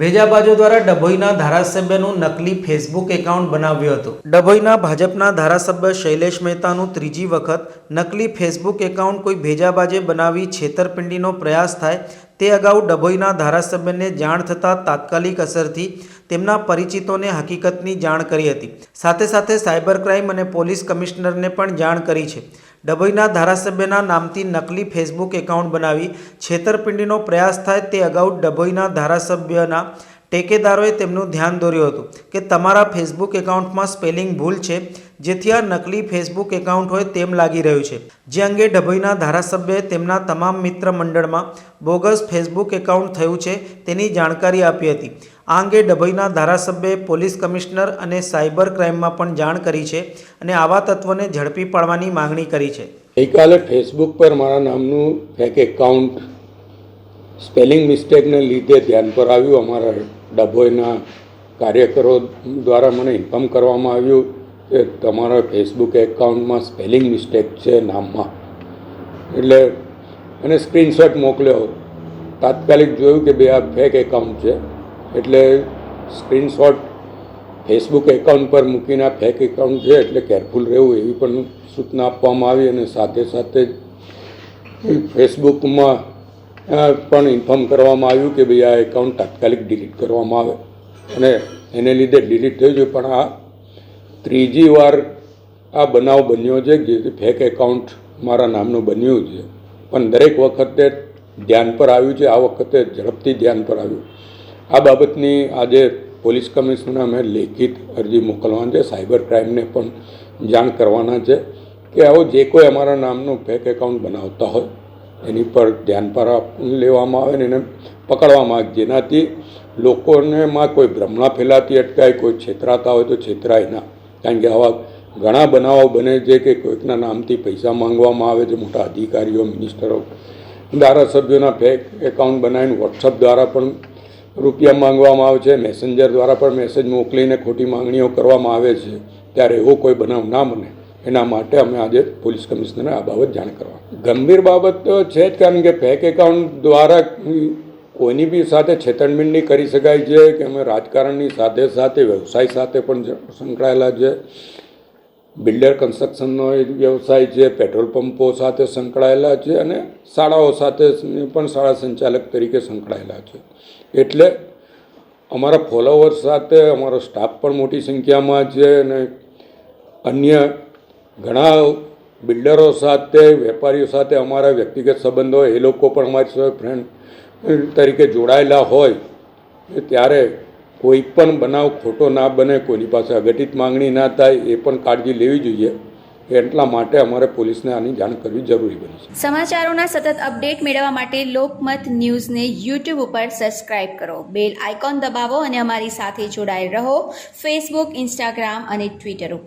ભેજાબાજો દ્વારા ડભોઈના ધારાસભ્યનું નકલી Facebook account બનાવ્યું હતું. ડભોઈના ભાજપના ધારાસભ્ય શૈલેષ મહેતાનું ત્રીજી વખત નકલી ફેસબુક એકાઉન્ટ કોઈ ભેજાબાજે બનાવી છેતરપિંડીનો પ્રયાસ થાય તે અગાઉ ડભોઈના ધારાસભ્યને જાણ થતાં તાત્કાલિક અસરથી તેમના પરિચિતોને હકીકતની જાણ કરી હતી. સાથે સાથે સાયબર ક્રાઇમ અને પોલીસ કમિશનરને પણ જાણ કરી છે. ડભોઈના ધારાસભ્યના નામથી નકલી ફેસબુક એકાઉન્ટ બનાવી છેતરપિંડીનો પ્રયાસ થાય તે અગાઉ ડભોઈના ધારાસભ્યના ટેકેદારોએ તેમનું ધ્યાન દોર્યું હતું કે તમારા ફેસબુક એકાઉન્ટમાં સ્પેલિંગ ભૂલ છે, જેથી આ નકલી ફેસબુક એકાઉન્ટ હોય તેમ લાગી રહ્યું છે. જે અંગે ડભોઈના ધારાસભ્યએ તેમના તમામ મિત્ર મંડળમાં બોગસ ફેસબુક એકાઉન્ટ થયું છે તેની જાણકારી આપી હતી. આ અંગે ડભોઈના ધારાસભ્યએ પોલીસ કમિશનર અને સાયબર ક્રાઇમમાં પણ જાણ કરી છે અને આવા તત્વોને ઝડપી પાડવાની માંગણી કરી છે. ગઈકાલે ફેસબુક પર મારા નામનું ફેક એકાઉન્ટ સ્પેલિંગ મિસ્ટેકને લીધે ધ્યાન પર આવ્યું. અમારા ડભોઈના કાર્યકરો દ્વારા મને ઇન્ફોર્મ કરવામાં આવ્યું કે તમારા ફેસબુક એકાઉન્ટમાં સ્પેલિંગ મિસ્ટેક છે નામમાં. એટલે અને સ્ક્રીનશોટ મોકલ્યો. તાત્કાલિક જોયું કે બે આ ફેક એકાઉન્ટ છે. એટલે સ્ક્રીનશોટ ફેસબુક એકાઉન્ટ પર મૂકીને આ ફેક એકાઉન્ટ છે એટલે કેરફુલ રહેવું એવી પણ સૂચના આપવામાં આવી અને સાથે સાથે જ ફેસબુકમાં પણ ઇન્ફોર્મ કરવામાં આવ્યું કે ભાઈ આ એકાઉન્ટ તાત્કાલિક ડિલીટ કરવામાં આવે. અને એને લીધે ડિલીટ થયું છે. પણ આ ત્રીજી વાર આ બનાવ બન્યો છે, જે ફેક એકાઉન્ટ મારા નામનું બન્યું છે. પણ દરેક વખતે ધ્યાન પર આવ્યું છે. આ વખતે ઝડપથી ધ્યાન પર આવ્યું. આ બાબતની આજે પોલીસ કમિશનરને અમે લેખિત અરજી મોકલવાની છે. સાયબર ક્રાઇમને પણ જાણ કરવાના છે કે આવો જે કોઈ અમારા નામનું ફેક એકાઉન્ટ બનાવતા હોય એની પર ધ્યાન પર લેવામાં આવે ને એને પકડવામાં આવે. જેનાથી લોકોને માં કોઈ ભ્રમણા ફેલાતી અટકાય, કોઈ છેતરાતા હોય તો છેતરાય ના. કારણ કે આવા ઘણા બનાવો બને છે કે કોઈકના નામથી પૈસા માંગવામાં આવે છે, મોટા અધિકારીઓ, મિનિસ્ટરો, ધારાસભ્યોના ફેક એકાઉન્ટ બનાવીને વોટ્સઅપ દ્વારા પણ રૂપિયા માંગવામાં આવે છે મેસેન્જર દ્વારા પણ મેસેજ મોકલીને ખોટી માંગણીઓ કરવામાં આવે છે. ત્યારે એવો કોઈ બનાવ ના બને. એના માટે અમે આજે પોલીસ કમિશનરને આ બાબત જાણ કરવા. ગંભીર બાબત તો છે જ, કારણ કે ફેક એકાઉન્ટ દ્વારા કોઈની બી સાથે છેતરપિંડી કરી શકાય છે કે અમે રાજકારણની સાથે સાથે, વ્યવસાય સાથે પણ સંકળાયેલા છે. બિલ્ડર કન્સ્ટ્રક્શનનો એક વ્યવસાય છે, પેટ્રોલ પંપો સાથે સંકળાયેલા છે અને શાળાઓ સાથે પણ શાળા સંચાલક તરીકે સંકળાયેલા છે. એટલે અમારા ફોલોવર્સ સાથે, અમારો સ્ટાફ પણ મોટી સંખ્યામાં છે અને અન્ય ઘણા બિલ્ડરો સાથે, વેપારીઓ સાથે અમારા વ્યક્તિગત સંબંધો, એ લોકો પણ અમારી સાથે ફ્રેન્ડ તરીકે જોડાયેલા હોય ત્યારે કોઈ પણ બનાવ ખોટો ના બને, કોઈની પાસે અઘટિત માંગણી ના થાય, એ પણ કાળજી લેવી જોઈએ. એટલા માટે અમારે પોલીસને આની જાણ કરવી જરૂરી બની છે. સમાચારોના સતત અપડેટ મેળવવા માટે લોકમત ન્યૂઝને યુટ્યુબ ઉપર સબસ્ક્રાઇબ કરો. બેલ આઇકોન દબાવો અને અમારી સાથે જોડાયેલ રહો. ફેસબુક ઇન્સ્ટાગ્રામ અને ટ્વિટર ઉપર.